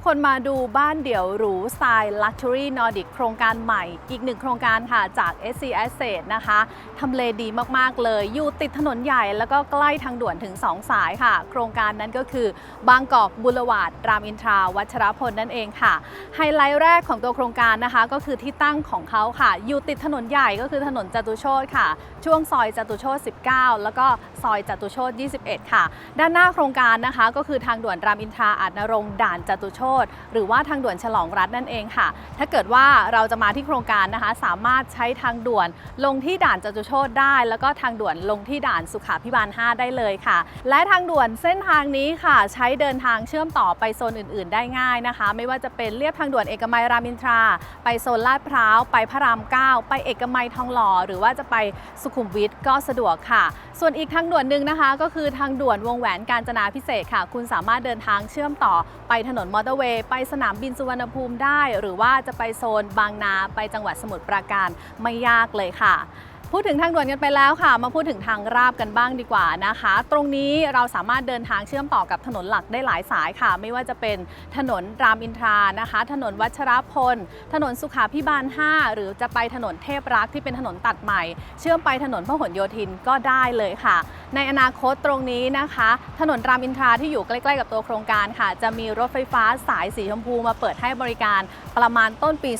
ทุกคนมาดูบ้านเดี่ยวหรูสไตล์ Luxury Nordic โครงการใหม่ อีกหนึ่งโครงการค่ะจาก SC Asset นะคะทำเลดีมากๆเลย อยู่ติดถนนใหญ่แล้วก็ใกล้ทางด่วนถึง 2 สายค่ะ โครงการนั้นก็คือบางกอกบุรวาดรามอินทราวัชรพลนั่นเองค่ะ ไฮไลท์แรกของตัวโครงการนะคะก็คือที่ตั้งของเขาค่ะ อยู่ติดถนนใหญ่ก็คือถนนจตุโชตค่ะ ช่วงซอยจตุโชต19 แล้วก็ซอยจตุโชต21 ค่ะ ด้านหน้าโครงการนะคะก็คือทางด่วนรามอินทราอาจนรงด่านจตุโชตหรือว่าทางด่วนฉลองรัฐนั่นเองค่ะ ถ้าเกิดว่าเราจะมาที่โครงการนะคะ สามารถใช้ทางด่วนลงที่ด่านจตุโชตได้ แล้วก็ทางด่วนลงที่ด่านสุขาพิบาล 5 ได้เลยค่ะ และทางด่วนเส้นทางนี้ค่ะ ใช้เดินทางเชื่อมต่อไปโซนอื่น ๆ ได้ง่ายนะคะ ไม่ว่าจะเป็นเลียบทางด่วนเอกมัยรามินทรา ไปโซนลาดพร้าว ไปพระราม 9 ไปเอกมัยทองหล่อ หรือว่าจะไปสุขุมวิทก็สะดวกค่ะ ส่วนอีกทางด่วนหนึ่งนะคะ ก็คือทางด่วนวงแหวนกาญจนาพิเศษค่ะ คุณสามารถเดินทางเชื่อมต่อไปถนนมอเตอร์เวย์ไปสนามบินสุวรรณภูมิได้ หรือว่าจะไปโซนบางนาไปจังหวัดสมุทรปราการไม่ยากเลยค่ะ พูดถึงทางด่วนกันไปแล้วค่ะ มาพูดถึงทางราบกันบ้างดีกว่านะคะ ตรงนี้เราสามารถเดินทางเชื่อมต่อกับถนนหลักได้หลายสายค่ะ ไม่ว่าจะเป็นถนนรามอินทรานะคะ ถนนวัชรพล ถนนสุขาพิบาล 5 หรือจะไปถนนเทพรักษ์ที่เป็นถนนตัดใหม่ เชื่อมไปถนนพหลโยธินก็ได้เลยค่ะ ในอนาคตตรงนี้นะคะ ถนนรามอินทราที่อยู่ใกล้ๆกับตัวโครงการค่ะ จะมีรถไฟฟ้าสายสีชมพูมาเปิดให้บริการประมาณต้นปี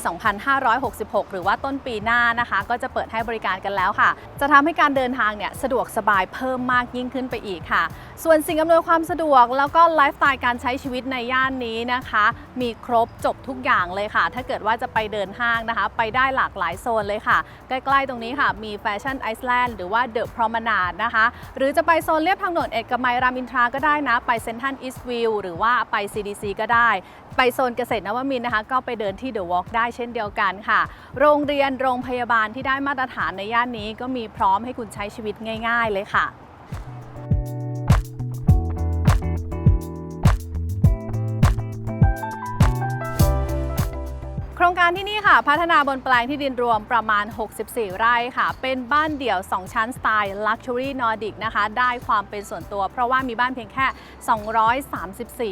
2566 หรือว่าต้นปีหน้านะคะ ก็จะเปิดให้บริการกันแล้วค่ะ จะทำให้การเดินทางเนี่ยสะดวกสบายเพิ่มมากยิ่งขึ้นไปอีกค่ะ ส่วนสิ่งอำนวยความสะดวกแล้วก็ไลฟ์สไตล์การใช้ชีวิตในย่านนี้นะคะ มีครบจบทุกอย่างเลยค่ะ ถ้าเกิดว่าจะไปเดินห้างนะคะ ไปได้หลากหลายโซนเลยค่ะ ใกล้ๆตรงนี้ค่ะ มีแฟชั่นไอซ์แลนด์หรือว่าเดอะพรอมนาดนะคะ หรือจะไปโซนเลียบทางด่วนเอกมัยรามอินทราก็ได้นะ ไปเซนทันอีสต์วิวหรือว่าไป CDC ก็ได้ไปโซนเกษตรนวมินนะคะ ก็ไปเดินที่เดอะวอล์กได้เช่นเดียวกันค่ะ โรงเรียนโรงพยาบาลที่ได้มาตรฐานในย่านนี้ก็มีพร้อมให้คุณใช้ชีวิตง่าย ๆ เลยค่ะ รงการที่นี่ค่ะ พัฒนาบนแปลงที่ดินรวมประมาณ 64 ไร่ค่ะ เป็นบ้านเดี่ยว 2 ชั้นสไตล์ Luxury Nordic นะคะ ได้ความเป็นส่วนตัว เพราะว่ามีบ้านเพียงแค่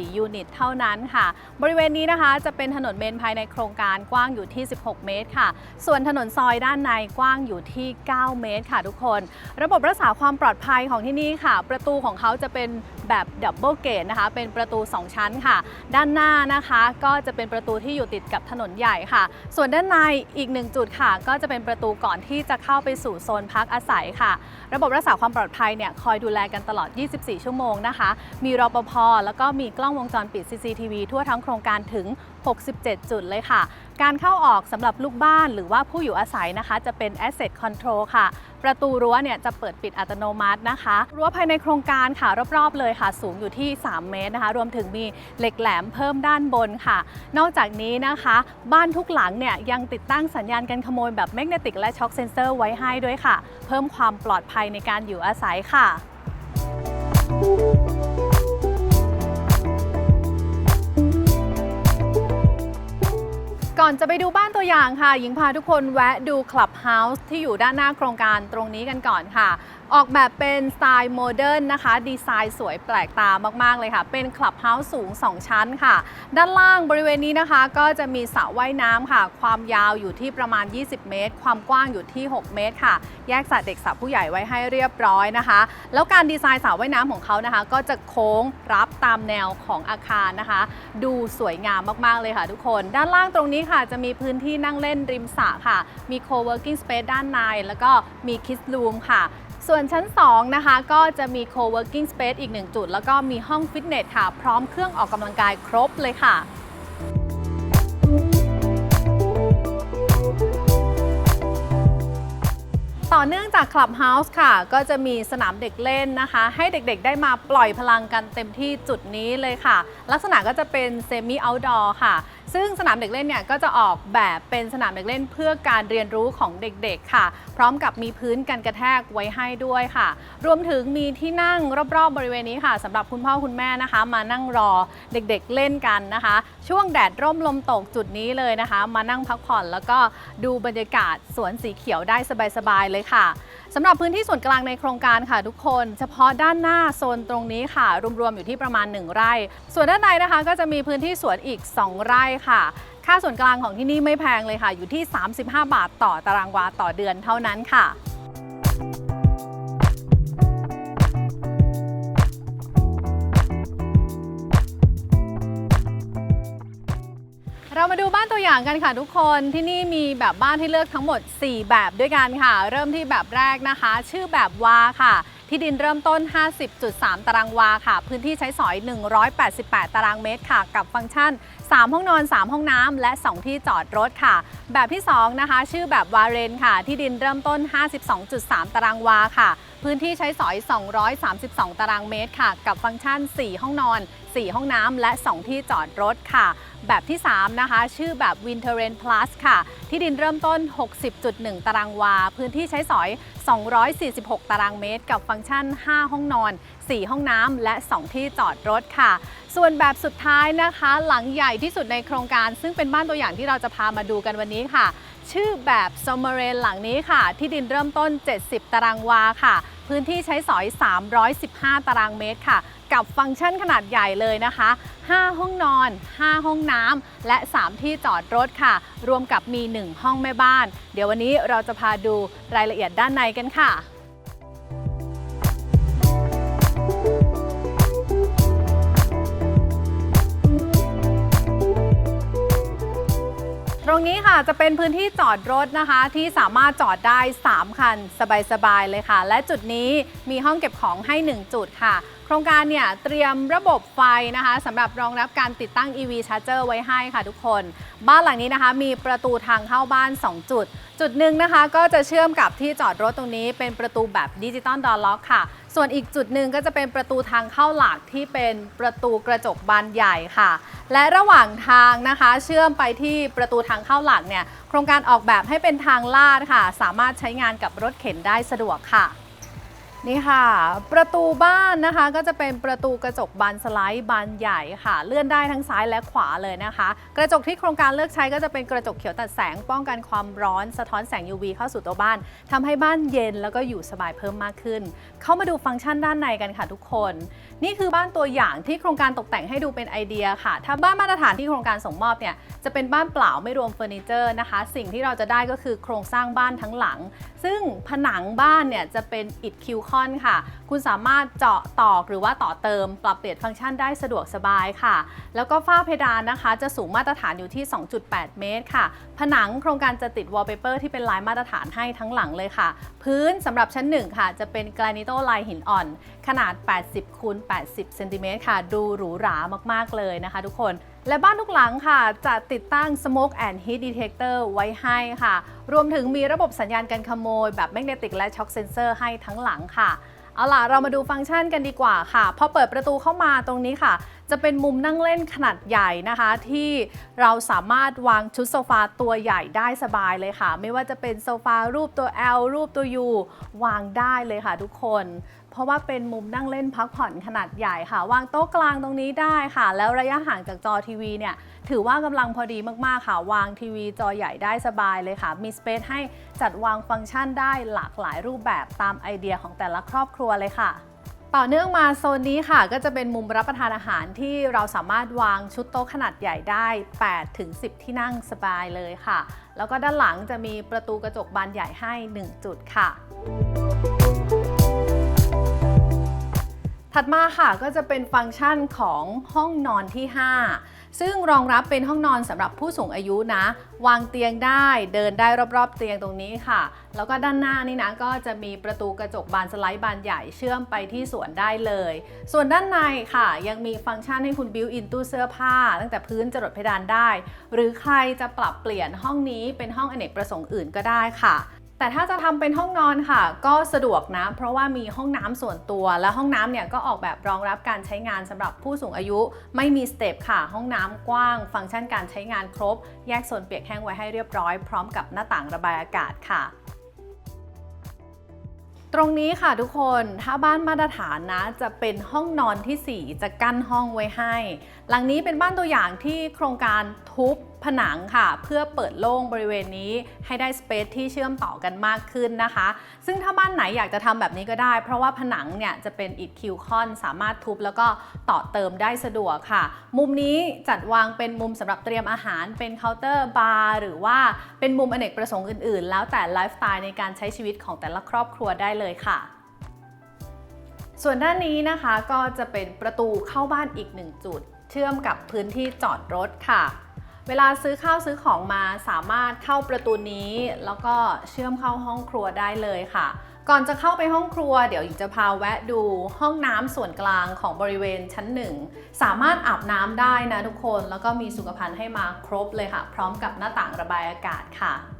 234 ยูนิตเท่านั้นค่ะ บริเวณนี้นะคะจะเป็นถนนเมนภายในโครงการกว้างอยู่ที่ 16 เมตรค่ะ ส่วนถนนซอยด้านในกว้างอยู่ที่ 9 เมตรค่ะทุกคน ระบบรักษาความปลอดภัยของที่นี่ค่ะ ประตูของเขาจะเป็นแบบดับเบิลเกตนะคะ เป็นประตู 2 ชั้นค่ะ ด้านหน้านะคะก็จะเป็นประตูที่อยู่ติดกับถนนใหญ่ค่ะ ส่วนด้านในอีกหนึ่งจุดค่ะ ก็จะเป็นประตูก่อนที่จะเข้าไปสู่โซนพักอาศัยค่ะ ระบบรักษาความปลอดภัยเนี่ยคอยดูแลกันตลอด 24 ชั่วโมงนะคะ มีรปภแล้วก็มีกล้องวงจรปิด CCTV ทั่วทั้งโครงการถึง 67 จุดเลยค่ะ การเข้าออกสำหรับลูกบ้านหรือว่าผู้อยู่อาศัยนะคะ จะเป็น Asset Control ค่ะ ประตูรั้วเนี่ยจะเปิดปิดอัตโนมัตินะคะ รั้วภายในโครงการค่ะ รอบๆเลยค่ะ สูงอยู่ที่ 3 เมตรนะคะ รวมถึงมีเหล็กแหลมเพิ่มด้านบนค่ะ นอกจากนี้นะคะ บ้านทุกหลังเนี่ยยังติดตั้งสัญญาณการขโมยแบบแมกเนติกและช็อคเซนเซอร์ไว้ให้ด้วยค่ะ เพิ่มความปลอดภัยในการอยู่อาศัยค่ะ ก่อนจะไปดูบ้านตัวอย่างค่ะ หญิงพาทุกคนแวะดูคลับเฮาส์ที่อยู่ด้านหน้าโครงการตรงนี้กันก่อนค่ะ ออกแบบเป็นสไตล์โมเดิร์นนะคะ ดีไซน์สวยแปลกตามาก ๆ เลยค่ะ เป็นคลับเฮาส์สูง 2 ชั้นค่ะ ด้านล่างบริเวณนี้นะคะ ก็จะมีสระว่ายน้ำค่ะ ความยาวอยู่ที่ประมาณ 20 เมตร ความกว้างอยู่ที่ 6 เมตรค่ะ แยกสระเด็กสระผู้ใหญ่ไว้ให้เรียบร้อยนะคะ แล้วการดีไซน์สระว่ายน้ำของเขานะคะ ก็จะโค้งรับตามแนวของอาคารนะคะ ดูสวยงามมากๆเลยค่ะ ทุกคน ด้านล่างตรงนี้ค่ะ จะมีพื้นที่นั่งเล่นริมสระค่ะ มี co-working space ด้านใน แล้วก็มี kids room ค่ะ ส่วนชั้น 2 นะคะ ก็จะมี co-working space อีก 1 จุด แล้วก็มีห้องฟิตเนสค่ะ พร้อมเครื่องออกกำลังกายครบเลยค่ะต่อเนื่องจาก Clubhouse ค่ะ ก็จะมีสนามเด็กเล่นนะคะ ให้เด็กๆได้มาปล่อยพลังกันเต็มที่จุดนี้เลยค่ะ ลักษณะก็จะเป็นเซมิ outdoor ค่ะ ซึ่งสนามเด็กเล่นเนี่ยก็จะออกแบบเป็นสนามเด็กเล่นเพื่อการเรียนรู้ของเด็กๆค่ะ พร้อมกับมีพื้นกันกระแทกไว้ให้ด้วยค่ะ รวมถึงมีที่นั่งรอบๆบริเวณนี้ค่ะสำหรับคุณพ่อคุณแม่นะคะ มานั่งรอเด็กๆเล่นกันนะคะ ช่วงแดดร่มลมตกจุดนี้เลยนะคะ มานั่งพักผ่อนแล้วก็ดูบรรยากาศสวนสีเขียวได้สบายๆเลยค่ะ สำหรับพื้นที่ส่วนกลางในโครงการค่ะทุกคน เฉพาะด้านหน้าโซนตรงนี้ค่ะ รวมๆอยู่ที่ประมาณ 1 ไร่ ส่วนด้านในนะคะก็จะมีพื้นที่สวนอีก 2 ไร่ค่ะค่าส่วนกลางของที่นี่ไม่แพงเลยค่ะ อยู่ที่ 35 บาทต่อตารางวาต่อเดือนเท่านั้นค่ะ ดูบ้านตัวอย่างกันค่ะทุกคนที่นี่มีแบบบ้านให้เลือกทั้งหมด 4 แบบด้วยกันค่ะ เริ่มที่แบบแรกนะคะ ชื่อแบบวาค่ะ ที่ดินเริ่มต้น 50.3 ตารางวาค่ะ พื้นที่ใช้สอย 188 ตารางเมตรค่ะ กับฟังก์ชัน 3 ห้องนอน 3 ห้องน้ำและ 2 ที่จอดรถค่ะ แบบที่ 2 นะคะ ชื่อแบบวาเรนค่ะ ที่ดินเริ่มต้น 52.3 ตารางวาค่ะ พื้นที่ใช้สอย 232 ตารางเมตรค่ะ กับฟังก์ชัน 4 ห้องนอน 4 ห้องน้ำและ 2 ที่จอดรถค่ะ แบบที่ 3 นะคะ ชื่อแบบ Winter Rain Plus ค่ะ ที่ดินเริ่มต้น 60.1 ตารางวา พื้นที่ใช้สอย 246 ตารางเมตร กับฟังก์ชัน 5 ห้องนอน 4 ห้องน้ำและ 2 ที่จอดรถค่ะ ส่วนแบบสุดท้ายนะคะ หลังใหญ่ที่สุดในโครงการ ซึ่งเป็นบ้านตัวอย่างที่เราจะพามาดูกันวันนี้ค่ะ ชื่อแบบ s o m e r e n หลังนี้ค่ะ ที่ดินเริ่มต้น 70 ตารางวาค่ะ พื้นที่ใช้สอย 315 ตารางเมตรค่ะ กับฟังก์ชันขนาดใหญ่เลยนะคะ 5 ห้องนอน 5 ห้องน้ำและ 3 ที่จอดรถค่ะ รวมกับมี 1 ห้องแม่บ้าน เดี๋ยววันนี้เราจะพาดูรายละเอียดด้านในกันค่ะตรงนี้ค่ะจะเป็นพื้นที่จอดรถนะคะ ที่สามารถจอดได้ 3 คัน สบาย ๆ เลยค่ะ และจุดนี้มีห้องเก็บของให้ 1 จุดค่ะ ครงการเนี่ยเตรียมระบบไฟนะคะสำหรับรองรับการติดตั้ง EV Charger ไว้ให้ค่ะทุกคน บ้านหลังนี้นะคะ มีประตูทางเข้าบ้าน 2 จุด จุดหนึ่งนะคะ ก็จะเชื่อมกับที่จอดรถตรงนี้ เป็นประตูแบบดิจิตอลดอร์ล็อกค่ะ ส่วนอีกจุดหนึ่งก็จะเป็นประตูทางเข้าหลักที่เป็นประตูกระจกบานใหญ่ค่ะ และระหว่างทางนะคะ เชื่อมไปที่ประตูทางเข้าหลักเนี่ยโครงการออกแบบให้เป็นทางลาดค่ะ สามารถใช้งานกับรถเข็นได้สะดวกค่ะ นี่ค่ะ ประตูบ้านนะคะก็จะเป็นประตูกระจกบานสไลด์บานใหญ่ค่ะ เลื่อนได้ทั้งซ้ายและขวาเลยนะคะ กระจกที่โครงการเลือกใช้ก็จะเป็นกระจกเขียวตัดแสงป้องกันความร้อนสะท้อนแสง UV เข้าสู่ตัวบ้านทำให้บ้านเย็นแล้วก็อยู่สบายเพิ่มมากขึ้น เข้ามาดูฟังก์ชันด้านในกันค่ะทุกคน นี่คือบ้านตัวอย่างที่โครงการตกแต่งให้ดูเป็นไอเดียค่ะ ถ้าบ้านมาตรฐานที่โครงการส่งมอบเนี่ยจะเป็นบ้านเปล่าไม่รวมเฟอร์นิเจอร์นะคะ สิ่งที่เราจะได้ก็คือโครงสร้างบ้านทั้งหลัง ซึ่งผนังบ้านเนี่ยจะเป็นอิฐคิวคอนค่ะ คุณสามารถเจาะตอกหรือว่าต่อเติม ปรับเปลี่ยนฟังก์ชันได้สะดวกสบายค่ะ แล้วก็ฝ้าเพดานนะคะ จะสูงมาตรฐานอยู่ที่ 2.8 เมตรค่ะ ผนังโครงการจะติดวอลเปเปอร์ที่เป็นลายมาตรฐานให้ทั้งหลังเลยค่ะ พื้นสำหรับชั้น 1 ค่ะ จะเป็นกรานิโตลายหินอ่อน ขนาด 80คูณ80เซนติเมตรค่ะ ดูหรูหรามากๆเลยนะคะ ทุกคน และบ้านทุกหลังค่ะ จะติดตั้ง Smoke and Heat Detector ไว้ให้ค่ะ รวมถึงมีระบบสัญญาณการขโมย แบบ Magnetic และ Shock Sensor ให้ทั้งหลังค่ะ เอาล่ะ เรามาดูฟังก์ชันกันดีกว่าค่ะ พอเปิดประตูเข้ามาตรงนี้ค่ะ จะเป็นมุมนั่งเล่นขนาดใหญ่นะคะ ที่เราสามารถวางชุดโซฟาตัวใหญ่ได้สบายเลยค่ะ ไม่ว่าจะเป็นโซฟารูปตัว L รูปตัว U วางได้เลยค่ะทุกคน เพราะว่าเป็นมุมนั่งเล่นพักผ่อนขนาดใหญ่ค่ะ วางโต๊ะกลางตรงนี้ได้ค่ะ แล้วระยะห่างจากจอทีวีเนี่ยถือว่ากำลังพอดีมากๆค่ะ วางทีวีจอใหญ่ได้สบายเลยค่ะ มีสเปซให้จัดวางฟังก์ชันได้หลากหลายรูปแบบตามไอเดียของแต่ละครอบครัวเลยค่ะต่อเนื่องมาโซนนี้ค่ะ ก็จะเป็นมุมรับประทานอาหารที่เราสามารถวางชุดโต๊ะขนาดใหญ่ได้ 8 ถึง 10 ที่นั่งสบายเลยค่ะ แล้วก็ด้านหลังจะมีประตูกระจกบานใหญ่ให้ 1 จุดค่ะ ถัดมาค่ะก็จะเป็นฟังก์ชันของห้องนอนที่ 5 ซึ่งรองรับเป็นห้องนอนสำหรับผู้สูงอายุนะ วางเตียงได้เดินได้รอบๆเตียงตรงนี้ค่ะ แล้วก็ด้านหน้านี่นะก็จะมีประตูกระจกบานสไลด์บานใหญ่เชื่อมไปที่สวนได้เลย ส่วนด้านในค่ะ ยังมีฟังก์ชันให้คุณบิวอินตู้เสื้อผ้า ตั้งแต่พื้นจรดเพดานได้ หรือใครจะปรับเปลี่ยนห้องนี้เป็นห้องอเนกประสงค์อื่นก็ได้ค่ะ แต่ถ้าจะทำเป็นห้องนอนค่ะ ก็สะดวกนะ เพราะว่ามีห้องน้ำส่วนตัวและห้องน้ำเนี่ยก็ออกแบบรองรับการใช้งานสำหรับผู้สูงอายุ ไม่มีสเต็ปค่ะ ห้องน้ำกว้าง ฟังก์ชันการใช้งานครบ แยกโซนเปียกแห้งไว้ให้เรียบร้อย พร้อมกับหน้าต่างระบายอากาศค่ะตรงนี้ค่ะทุกคนถ้าบ้านมาตรฐานนะจะเป็นห้องนอนที่ 4 จะกั้นห้องไว้ให้ หลังนี้เป็นบ้านตัวอย่างที่โครงการทุบ ผนังค่ะ เพื่อเปิดโล่งบริเวณนี้ให้ได้สเปซที่เชื่อมต่อกันมากขึ้นนะคะ ซึ่งถ้าบ้านไหนอยากจะทำแบบนี้ก็ได้ เพราะว่าผนังเนี่ยจะเป็นอิฐคิวคอนสามารถทุบแล้วก็ต่อเติมได้สะดวกค่ะ มุมนี้จัดวางเป็นมุมสำหรับเตรียมอาหารเป็นเคาน์เตอร์บาร์หรือว่าเป็นมุมอเนกประสงค์อื่นๆ แล้วแต่ไลฟ์สไตล์ในการใช้ชีวิตของแต่ละครอบครัวได้เลยค่ะส่วนด้านนี้นะคะก็จะเป็นประตูเข้าบ้านอีกหนึ่งจุด เชื่อมกับพื้นที่จอดรถค่ะ เวลาซื้อข้าวซื้อของมาสามารถเข้าประตูนี้ แล้วก็เชื่อมเข้าห้องครัวได้เลยค่ะ ก่อนจะเข้าไปห้องครัว เดี๋ยวหญิงจะพาแวะดูห้องน้ำส่วนกลางของบริเวณชั้นหนึ่งสามารถอาบน้ำได้นะทุกคนแล้วก็มีสุขภัณฑ์ให้มาครบเลยค่ะ พร้อมกับหน้าต่างระบายอากาศค่ะ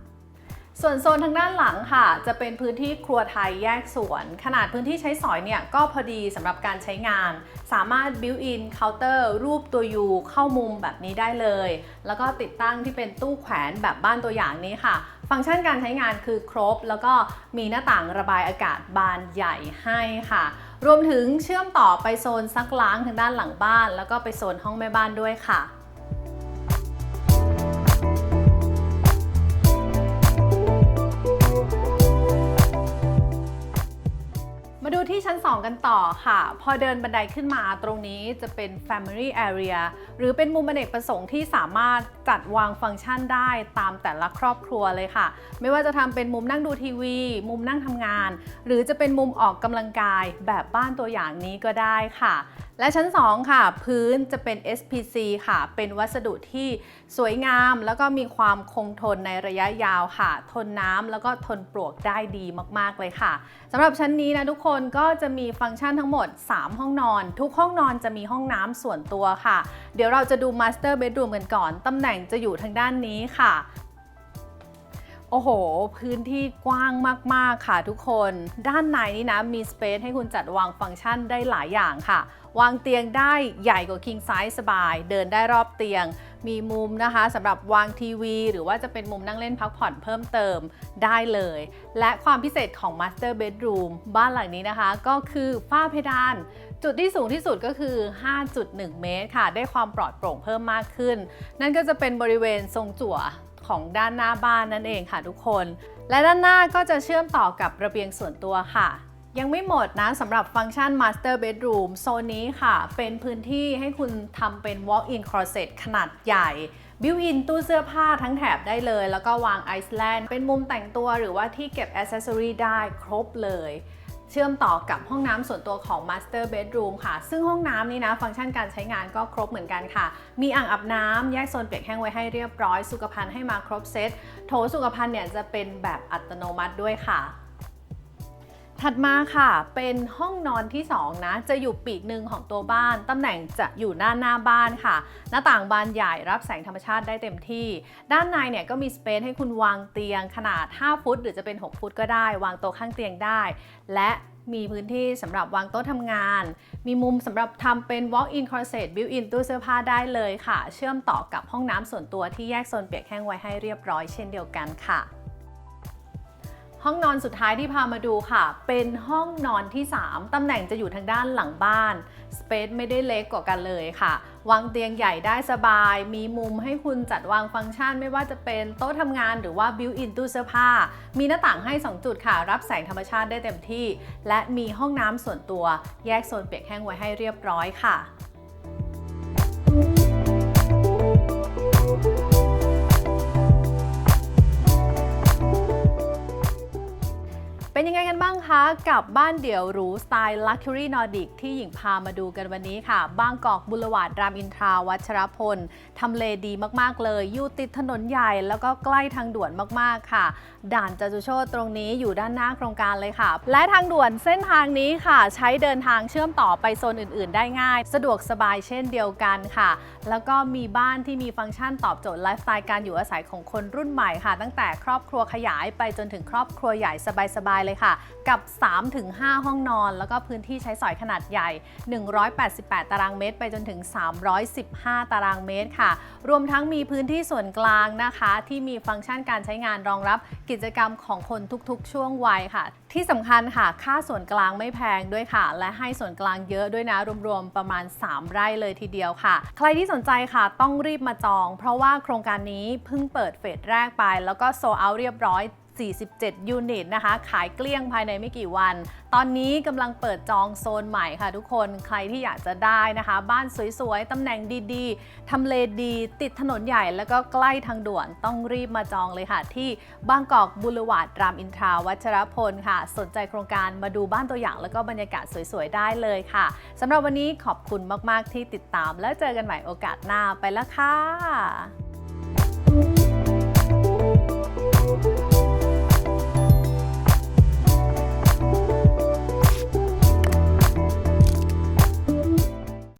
ส่วนโซนทางด้านหลังค่ะ จะเป็นพื้นที่ครัวไทยแยกส่วน ขนาดพื้นที่ใช้สอยเนี่ยก็พอดีสำหรับการใช้งาน สามารถ built in เคาน์เตอร์รูปตัว U เข้ามุมแบบนี้ได้เลย แล้วก็ติดตั้งที่เป็นตู้แขวนแบบบ้านตัวอย่างนี้ค่ะ ฟังก์ชันการใช้งานคือครบ แล้วก็มีหน้าต่างระบายอากาศบานใหญ่ให้ค่ะ รวมถึงเชื่อมต่อไปโซนซักล้างทางด้านหลังบ้าน แล้วก็ไปโซนห้องแม่บ้านด้วยค่ะ ที่ชั้น 2 กันต่อค่ะ พอเดินบันไดขึ้นมาตรงนี้จะเป็น Family Area หรือเป็นมุมอเนกประสงค์ที่สามารถจัดวางฟังก์ชันได้ตามแต่ละครอบครัวเลยค่ะ ไม่ว่าจะทำเป็นมุมนั่งดูทีวี มุมนั่งทำงาน หรือจะเป็นมุมออกกำลังกายแบบบ้านตัวอย่างนี้ก็ได้ค่ะ และชั้น 2 ค่ะ พื้นจะเป็น SPC ค่ะ เป็นวัสดุที่สวยงาม แล้วก็มีความคงทนในระยะยาวค่ะ ทนน้ำแล้วก็ทนปลวกได้ดีมากๆเลยค่ะสำหรับชั้นนี้นะทุกคนก็จะมีฟังก์ชันทั้งหมด 3 ห้องนอน ทุกห้องนอนจะมีห้องน้ำส่วนตัวค่ะ เดี๋ยวเราจะดู Master Bedroom กันก่อนตำแหน่งจะอยู่ทางด้านนี้ค่ะโอ้โห พื้นที่กว้างมาก ๆ ค่ะทุกคน ด้านในนี่นะ มีสเปซให้คุณจัดวางฟังก์ชันได้หลายอย่างค่ะ วางเตียงได้ใหญ่กว่า king size สบาย เดินได้รอบเตียง มีมุมนะคะสำหรับวางทีวี หรือว่าจะเป็นมุมนั่งเล่นพักผ่อนเพิ่มเติมได้เลย และความพิเศษของ master bedroom บ้านหลังนี้นะคะ ก็คือฝ้าเพดาน จุดที่สูงที่สุดก็คือ 5.1 เมตรค่ะ ได้ความปลอดโปร่งเพิ่มมากขึ้น นั่นก็จะเป็นบริเวณทรงจั่วของด้านหน้าบ้านนั่นเองค่ะทุกคน และด้านหน้าก็จะเชื่อมต่อกับระเบียงส่วนตัวค่ะ ยังไม่หมดนะสำหรับฟังก์ชัน Master Bedroom โซนนี้ค่ะ เป็นพื้นที่ให้คุณทำเป็น Walk-in Closet ขนาดใหญ่บิวอินตู้เสื้อผ้าทั้งแถบได้เลย แล้วก็วางไอซ์แลนด์เป็นมุมแต่งตัวหรือว่าที่เก็บอ c เซสซอรีได้ครบเลย เชื่อมต่อกับห้องน้ำส่วนตัวของ Master Bedroom ค่ะ ซึ่งห้องน้ำนี้นะ ฟังก์ชันการใช้งานก็ครบเหมือนกันค่ะ มีอ่างอาบน้ำแยกโซนเปียกแห้งไว้ให้เรียบร้อย สุขภัณฑ์ให้มาครบเซตโถสุขภัณฑ์เนี่ยจะเป็นแบบอัตโนมัติด้วยค่ะ ถัดมาค่ะเป็นห้องนอนที่2นะจะอยู่ปีกหนึ่งของตัวบ้าน ตำแหน่งจะอยู่ด้านหน้าบ้านค่ะ หน้าต่างบานใหญ่รับแสงธรรมชาติได้เต็มที่ ด้านในเนี่ยก็มีสเปซให้คุณวางเตียงขนาด 5 ฟุต หรือจะเป็น 6 ฟุตก็ได้ วางโต๊ะข้างเตียงได้ และมีพื้นที่สำหรับวางโต๊ะทำงาน มีมุมสำหรับทำเป็น walk-in closet built-in ตู้เสื้อผ้าได้เลยค่ะ เชื่อมต่อกับห้องน้ำส่วนตัวที่แยกโซนเปียกแห้งไว้ให้เรียบร้อยเช่นเดียวกันค่ะ ห้องนอนสุดท้ายที่พามาดูค่ะ เป็นห้องนอนที่ 3 ตำแหน่งจะอยู่ทางด้านหลังบ้าน สเปซไม่ได้เล็กกว่ากันเลยค่ะ วางเตียงใหญ่ได้สบาย มีมุมให้คุณจัดวางฟังก์ชัน ไม่ว่าจะเป็นโต๊ะทำงานหรือว่าบิวอินตู้เสื้อผ้า มีหน้าต่างให้ 2 จุดค่ะ รับแสงธรรมชาติได้เต็มที่ และมีห้องน้ำส่วนตัว แยกโซนเปียกแห้งไว้ให้เรียบร้อยค่ะ เป็นยังไงกันบ้างคะ กับบ้านเดี่ยวหรูสไตล์ Luxury Nordic ที่หญิงพามาดูกันวันนี้ค่ะ บางกอกบุรวาดรามอินทราวัชรพล ทำเลดีมากๆเลย อยู่ติดถนนใหญ่แล้วก็ใกล้ทางด่วนมากๆค่ะ ด่านจตุโชตตรงนี้อยู่ด้านหน้าโครงการเลยค่ะ และทางด่วนเส้นทางนี้ค่ะ ใช้เดินทางเชื่อมต่อไปโซนอื่น ๆ ได้ง่าย สะดวกสบายเช่นเดียวกันค่ะ แล้วก็มีบ้านที่มีฟังก์ชันตอบโจทย์ไลฟ์สไตล์การอยู่อาศัยของคนรุ่นใหม่ค่ะ ตั้งแต่ครอบครัวขยายไปจนถึงครอบครัวใหญ่สบายๆเลยเลยค่ะ กับ 3-5 ห้องนอน แล้วก็พื้นที่ใช้สอยขนาดใหญ่ 188 ตารางเมตร ไปจนถึง 315 ตารางเมตรค่ะ รวมทั้งมีพื้นที่ส่วนกลางนะคะ ที่มีฟังก์ชันการใช้งานรองรับกิจกรรมของคนทุกๆ ช่วงวัยค่ะ ที่สำคัญค่ะ ค่าส่วนกลางไม่แพงด้วยค่ะ และให้ส่วนกลางเยอะด้วยนะ รวมๆ ประมาณ 3 ไร่เลยทีเดียวค่ะ ใครที่สนใจค่ะต้องรีบมาจอง เพราะว่าโครงการนี้เพิ่งเปิดเฟสแรกไป แล้วก็โซเอาเรียบร้อย 47 ยูนิตนะคะ ขายเกลี้ยงภายในไม่กี่วัน ตอนนี้กำลังเปิดจองโซนใหม่ค่ะทุกคน ใครที่อยากจะได้นะคะ บ้านสวยๆ ตำแหน่งดีๆ ทำเลดี ติดถนนใหญ่แล้วก็ใกล้ทางด่วน ต้องรีบมาจองเลยค่ะ ที่บางกอกบุรวาดรามอินทราวัชรพลค่ะ สนใจโครงการมาดูบ้านตัวอย่าง แล้วก็บรรยากาศสวยๆ ได้เลยค่ะสำหรับวันนี้ขอบคุณมากๆ ที่ติดตาม แล้วเจอกันใหม่โอกาสหน้าไปแล้วค่ะ